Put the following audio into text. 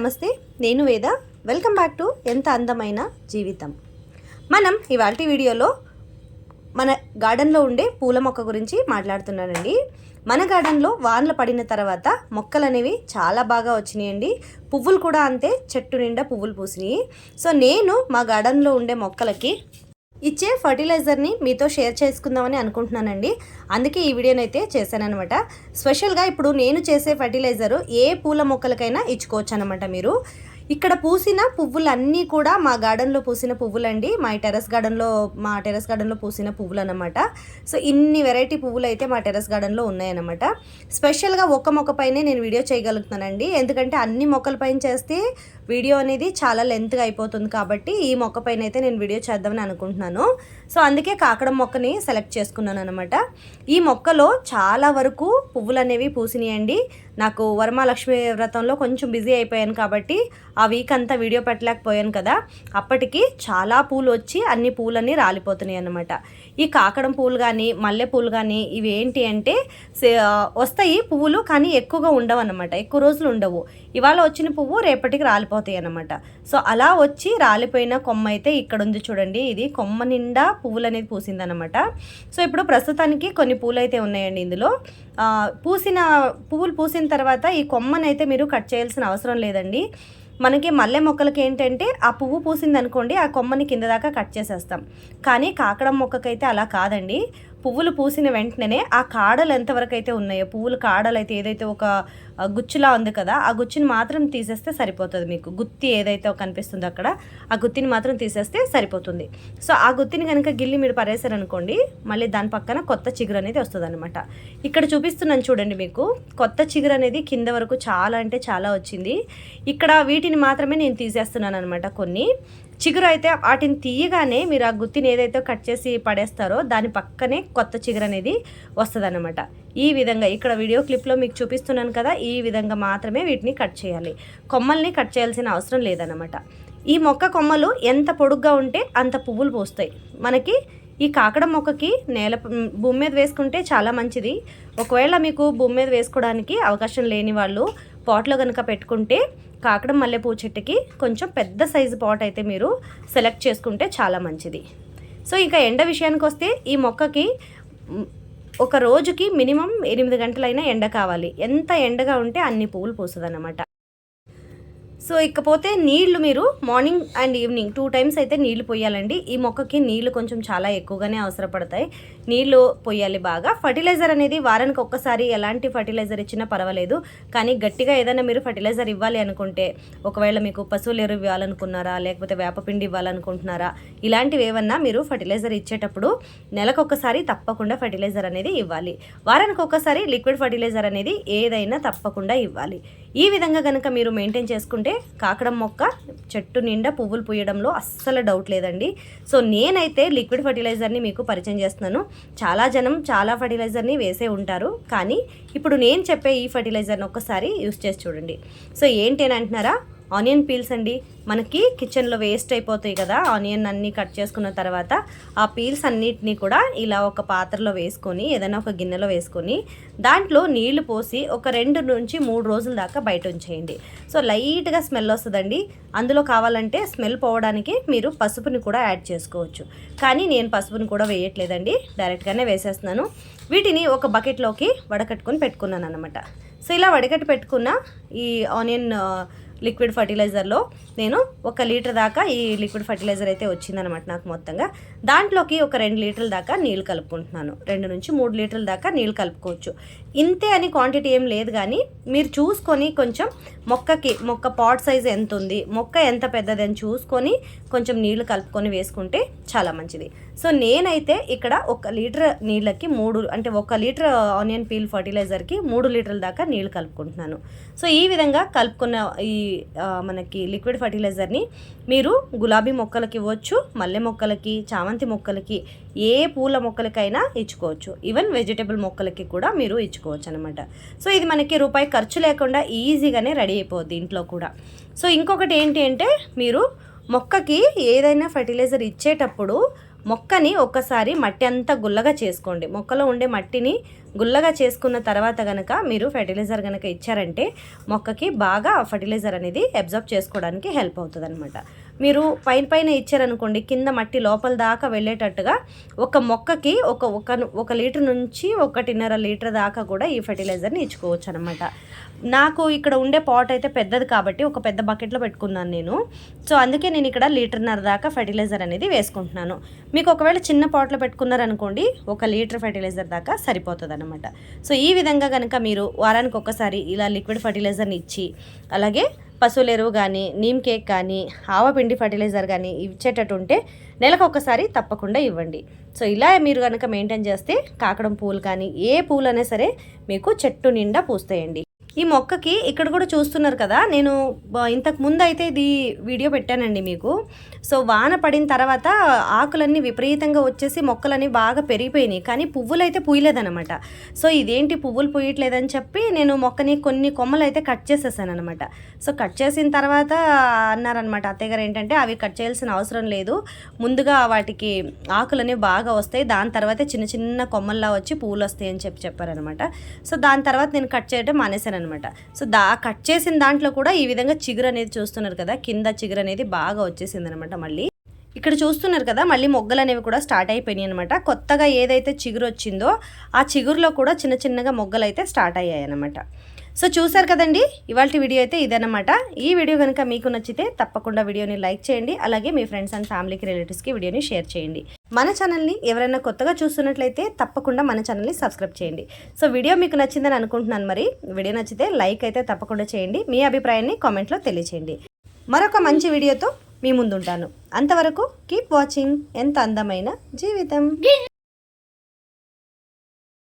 నమస్తే నేను వేద. వెల్కమ్ బ్యాక్ టు ఎంత అందమైన జీవితం. మనం ఇవాళ వీడియోలో మన గార్డెన్లో ఉండే పూల మొక్క గురించి మాట్లాడుతున్నానండి. మన గార్డెన్లో వానలు పడిన తర్వాత మొక్కలు అనేవి చాలా బాగా వచ్చినాయండి. పువ్వులు కూడా అంతే చెట్టు నిండా పువ్వులు పూసినాయి. సో నేను మా గార్డెన్లో ఉండే మొక్కలకి ఇచ్చే ఫర్టిలైజర్ని మీతో షేర్ చేసుకుందామని అనుకుంటున్నానండి. అందుకే ఈ వీడియోనైతే చేశానఅనమాట స్పెషల్గా ఇప్పుడు నేను చేసే ఫర్టిలైజరు ఏ పూల మొక్కలకైనా ఇచ్చుకోవచ్చు అనమాట మీరు. ఇక్కడ పూసిన పువ్వులన్నీ కూడా మా గార్డెన్లో పూసిన పువ్వులండి. మా టెరస్ గార్డెన్లో మా టెరస్ గార్డెన్లో పూసిన పువ్వులు అనమాట సో ఇన్ని వెరైటీ పువ్వులు అయితే మా టెరస్ గార్డెన్లో ఉన్నాయన్నమాట. స్పెషల్గా ఒక్క మొక్క పైనే నేను వీడియో చేయగలుగుతున్నానండి. ఎందుకంటే అన్ని మొక్కల పైన చేస్తే వీడియో అనేది చాలా లెంత్గా అయిపోతుంది కాబట్టి ఈ మొక్క పైన అయితే నేను వీడియో చేద్దామని అనుకుంటున్నాను. సో అందుకే కాకడం మొక్కని సెలెక్ట్ చేసుకున్నాను అనమాట ఈ మొక్కలో చాలా వరకు పువ్వులు అనేవి పూసినాయండి. నాకు వరమహాలక్ష్మి వ్రతంలో కొంచెం బిజీ అయిపోయాను కాబట్టి ఆ వీక్ అంతా వీడియో పెట్టలేకపోయాను కదా అప్పటికి చాలా పూలు వచ్చి అన్ని పూలన్నీ రాలిపోతున్నాయి అన్నమాట. ఈ కాకడం పూలు కానీ మల్లె పూలు కానీ ఇవి ఏంటి అంటే వస్తాయి పువ్వులు కానీ ఎక్కువగా ఉండవు అనమాట ఎక్కువ రోజులు ఉండవు. ఇవాళ వచ్చిన పువ్వు రేపటికి రాలిపోతాయి అనమాట సో అలా వచ్చి రాలిపోయిన కొమ్మ అయితే ఇక్కడ ఉంది చూడండి. ఇది కొమ్మ నిండా పువ్వులు అనేది పూసిందనమాట సో ఇప్పుడు ప్రస్తుతానికి కొన్ని పూలు అయితే ఉన్నాయండి ఇందులో. పూసిన పువ్వులు పూసిన తర్వాత ఈ కొమ్మనైతే మీరు కట్ చేయాల్సిన అవసరం లేదండి. మనకి మల్లె మొక్కలకి ఏంటంటే ఆ పువ్వు పూసింది అనుకోండి ఆ కొమ్మని కింద దాకా కట్ చేసేస్తాం. కానీ కాకడం మొక్కకైతే అలా కాదండి. పువ్వులు పూసిన వెంటనే ఆ కాడలు ఎంతవరకు అయితే ఉన్నాయో పువ్వులు కాడలు అయితే ఏదైతే ఒక గుచ్చులా ఉంది కదా ఆ గుచ్చిని మాత్రం తీసేస్తే సరిపోతుంది మీకు. గుత్తి ఏదైతే కనిపిస్తుందో అక్కడ ఆ గుత్తిని మాత్రం తీసేస్తే సరిపోతుంది. సో ఆ గుత్తిని కనుక గిల్లి మీరు పరేసారనుకోండి మళ్ళీ దాని పక్కన కొత్త చిగురు అనేది వస్తుంది అనమాట ఇక్కడ చూపిస్తున్నాను చూడండి మీకు. కొత్త చిగురు అనేది కింద వరకు చాలా అంటే చాలా వచ్చింది. ఇక్కడ వీటిని మాత్రమే నేను తీసేస్తున్నాను అనమాట కొన్ని. చిగురు అయితే వాటిని తీయగానే మీరు ఆ గుత్తిని ఏదైతే కట్ చేసి పడేస్తారో దాని పక్కనే కొత్త చిగురు అనేది వస్తుంది ఈ విధంగా ఇక్కడ వీడియో క్లిప్లో మీకు చూపిస్తున్నాను కదా ఈ విధంగా మాత్రమే వీటిని కట్ చేయాలి. కొమ్మల్ని కట్ చేయాల్సిన అవసరం లేదనమాట ఈ మొక్క కొమ్మలు ఎంత పొడుగ్గా ఉంటే అంత పువ్వులు పోస్తాయి. మనకి ఈ కాకడ మొక్కకి నేల భూమి మీద వేసుకుంటే చాలా మంచిది. ఒకవేళ మీకు భూమి మీద వేసుకోవడానికి అవకాశం లేని వాళ్ళు పాట్లో కనుక పెట్టుకుంటే కాకడం మల్లెపూ చెట్టుకి కొంచెం పెద్ద సైజు పాట్ అయితే మీరు సెలెక్ట్ చేసుకుంటే చాలా మంచిది. సో ఇంకా ఎండ విషయానికి వస్తే ఈ మొక్కకి ఒక రోజుకి మినిమం ఎనిమిది గంటలైనా ఎండ కావాలి. ఎంత ఎండగా ఉంటే అన్ని పువ్వులు పూస్తుంది అన్నమాట సో ఇకపోతే నీళ్ళు మీరు morning and evening two times అయితే నీళ్ళు పోయాలండి. ఈ మొక్కకి నీళ్ళు కొంచెం చాలా ఎక్కువగానే అవసరపడతాయి. నీళ్ళు పోయాలి బాగా. ఫర్టిలైజర్ అనేది వారానికి ఒక్కసారి ఎలాంటి ఫర్టిలైజర్ ఇచ్చినా పర్వాలేదు. కానీ గట్టిగా ఏదైనా మీరు ఫర్టిలైజర్ ఇవ్వాలి అనుకుంటే ఒకవేళ మీకు పశువులు ఎరువు ఇవ్వాలనుకున్నారా లేకపోతే వేపపిండి ఇవ్వాలనుకుంటున్నారా ఇలాంటివి ఏమన్నా మీరు ఫర్టిలైజర్ ఇచ్చేటప్పుడు నెలకొకసారి తప్పకుండా ఫర్టిలైజర్ అనేది ఇవ్వాలి. వారానికి ఒక్కసారి లిక్విడ్ ఫర్టిలైజర్ అనేది ఏదైనా తప్పకుండా ఇవ్వాలి. ఈ విధంగా కనుక మీరు మెయింటైన్ చేసుకుంటే కాకడం మొక్క చెట్టు నిండా పువ్వులు పూయడంలో అస్సలు డౌట్ లేదండి. సో నేనైతే లిక్విడ్ ఫర్టిలైజర్ని మీకు పరిచయం చేస్తున్నాను. చాలా జనం చాలా ఫర్టిలైజర్ని వేసే ఉంటారు. కానీ ఇప్పుడు నేను చెప్పే ఈ ఫర్టిలైజర్ని ఒక్కసారి యూస్ చేసి చూడండి. సో ఏంటి అని అంటున్నారా? ఆనియన్ పీల్స్ అండి. మనకి కిచెన్లో వేస్ట్ అయిపోతాయి కదా ఆనియన్ అన్నీ కట్ చేసుకున్న తర్వాత ఆ పీల్స్ అన్నిటినీ కూడా ఇలా ఒక పాత్రలో వేసుకొని ఏదైనా ఒక గిన్నెలో వేసుకొని దాంట్లో నీళ్ళు పోసి ఒక రెండు నుంచి మూడు రోజుల దాకా బయట ఉంచేయండి. సో లైట్గా స్మెల్ వస్తుందండి. అందులో కావాలంటే స్మెల్ పోవడానికి మీరు పసుపుని కూడా యాడ్ చేసుకోవచ్చు. కానీ నేను పసుపుని కూడా వేయట్లేదండి. డైరెక్ట్గానే వేసేస్తున్నాను. వీటిని ఒక బకెట్లోకి వడకట్టుకొని పెట్టుకున్నాను అనమాట సో ఇలా వడకట్టి పెట్టుకున్న ఈ ఆనియన్ లిక్విడ్ ఫర్టిలైజర్లో నేను ఒక లీటర్ దాకా ఈ లిక్విడ్ ఫర్టిలైజర్ అయితే వచ్చిందనమాట నాకు మొత్తంగా. దాంట్లోకి ఒక రెండు లీటర్ల దాకా నీళ్ళు కలుపుకుంటున్నాను. రెండు నుంచి మూడు లీటర్ల దాకా నీళ్ళు కలుపుకోవచ్చు. ఇంతే అని క్వాంటిటీ ఏం లేదు కానీ మీరు చూసుకొని కొంచెం మొక్కకి మొక్క పాట్ సైజ్ ఎంత ఉంది మొక్క ఎంత పెద్దది అని చూసుకొని కొంచెం నీళ్ళు కలుపుకొని వేసుకుంటే చాలా మంచిది. సో నేనైతే ఇక్కడ ఒక లీటర్ నీళ్ళకి మూడు అంటే ఒక లీటర్ ఆనియన్ పీల్ ఫర్టిలైజర్కి మూడు లీటర్ల దాకా నీళ్ళు కలుపుకుంటున్నాను. సో ఈ విధంగా కలుపుకున్న ఈ మనకి లిక్విడ్ ఫర్టిలైజర్ని మీరు గులాబీ మొక్కలకి ఇవ్వచ్చు మల్లె మొక్కలకి చామంతి మొక్కలకి ఏ పూల మొక్కలకైనా ఇచ్చుకోవచ్చు. ఈవెన్ వెజిటేబుల్ మొక్కలకి కూడా మీరు ఇచ్చుకోవచ్చు అనమాట సో ఇది మనకి రూపాయి ఖర్చు లేకుండా ఈజీగానే రెడీ అయిపోద్ది ఇంట్లో కూడా. సో ఇంకొకటి ఏంటి అంటే మీరు మొక్కకి ఏదైనా ఫర్టిలైజర్ ఇచ్చేటప్పుడు మొక్కని ఒక్కసారి మట్టి అంతా గుల్లగా చేసుకోండి. మొక్కలో ఉండే మట్టిని గుల్లగా చేసుకున్న తర్వాత కనుక మీరు ఫెర్టిలైజర్ కనుక ఇచ్చారంటే మొక్కకి బాగా ఫర్టిలైజర్ అనేది అబ్జర్వ్ చేసుకోవడానికి హెల్ప్ అవుతుంది అనమాట మీరు పైన పైన ఇచ్చారనుకోండి కింద మట్టి లోపల దాకా వెళ్ళేటట్టుగా ఒక మొక్కకి ఒక ఒక ఒక లీటర్ నుంచి ఒకటిన్నర లీటర్ దాకా కూడా ఈ ఫెర్టిలైజర్ని ఇచ్చుకోవచ్చు అనమాట నాకు ఇక్కడ ఉండే పాట్ అయితే పెద్దది కాబట్టి ఒక పెద్ద బకెట్లో పెట్టుకున్నాను నేను. సో అందుకే నేను ఇక్కడ లీటర్న్నర దాకా ఫెర్టిలైజర్ అనేది వేసుకుంటున్నాను. మీకు ఒకవేళ చిన్న పాట్లో పెట్టుకున్నారనుకోండి ఒక లీటర్ ఫెర్టిలైజర్ దాకా సరిపోతుంది అనమాట సో ఈ విధంగా కనుక మీరు వారానికి ఒకసారి ఇలా లిక్విడ్ ఫర్టిలైజర్ని ఇచ్చి అలాగే పశువుల ఎరువు కానీ నీమ్ కేక్ కానీ ఆవపిండి ఫర్టిలైజర్ కానీ ఇచ్చేటట్టు ఉంటే నెలకు ఒకసారి తప్పకుండా ఇవ్వండి. సో ఇలా మీరు కనుక మెయింటైన్ చేస్తే కాకడం పూలు కానీ ఏ పూలు అయినా సరే మీకు చెట్టు నిండా పూస్తాయండి. ఈ మొక్కకి ఇక్కడ కూడా చూస్తున్నారు కదా నేను ఇంతకు ముందు అయితే ఇది వీడియో పెట్టానండి మీకు. సో వాన పడిన తర్వాత ఆకులన్నీ విపరీతంగా వచ్చేసి మొక్కలన్నీ బాగా పెరిగిపోయినాయి. కానీ పువ్వులు అయితే పూయలేదనమాట సో ఇదేంటి పువ్వులు పూయట్లేదని చెప్పి నేను మొక్కని కొన్ని కొమ్మలు అయితే కట్ చేసేసాను అనమాట సో కట్ చేసిన తర్వాత అన్నారనమాట అత్తయ్య గారు ఏంటంటే అవి కట్ చేయాల్సిన అవసరం లేదు. ముందుగా వాటికి ఆకులన్నీ బాగా వస్తాయి. దాని తర్వాతే చిన్న చిన్న కొమ్మల్లా వచ్చి పువ్వులు వస్తాయి అని చెప్పి చెప్పారనమాట సో దాని తర్వాత నేను కట్ చేయడం మానేశాను అనమాట. సో దా కట్ చేసిన దాంట్లో కూడా ఈ విధంగా చిగురు అనేది చూస్తున్నారు కదా కింద చిగురు అనేది బాగా వచ్చేసింది అనమాట మళ్ళీ. ఇక్కడ చూస్తున్నారు కదా మళ్ళీ మొగ్గలు అనేవి కూడా స్టార్ట్ అయిపోయినాయి అనమాట. కొత్తగా ఏదైతే చిగురు వచ్చిందో ఆ చిగురులో కూడా చిన్న చిన్నగా మొగ్గలు అయితే స్టార్ట్ అయ్యాయి అనమాట. సో చూసారు కదండి ఇవాళ వీడియో అయితే ఇదన్నమాట. ఈ వీడియో కనుక మీకు నచ్చితే తప్పకుండా వీడియోని లైక్ చేయండి అలాగే మీ ఫ్రెండ్స్ అండ్ ఫ్యామిలీకి రిలేటివ్స్కి వీడియోని షేర్ చేయండి. మన ఛానల్ని ఎవరైనా కొత్తగా చూస్తున్నట్లయితే తప్పకుండా మన ఛానల్ని సబ్స్క్రైబ్ చేయండి. సో వీడియో మీకు నచ్చిందని అనుకుంటున్నాను మరి వీడియో నచ్చితే లైక్ అయితే తప్పకుండా చేయండి మీ అభిప్రాయాన్ని కామెంట్లో తెలియచేయండి. మరొక మంచి వీడియోతో మీ ముందుంటాను. అంతవరకు కీప్ వాచింగ్ ఎంత అందమైన జీవితం.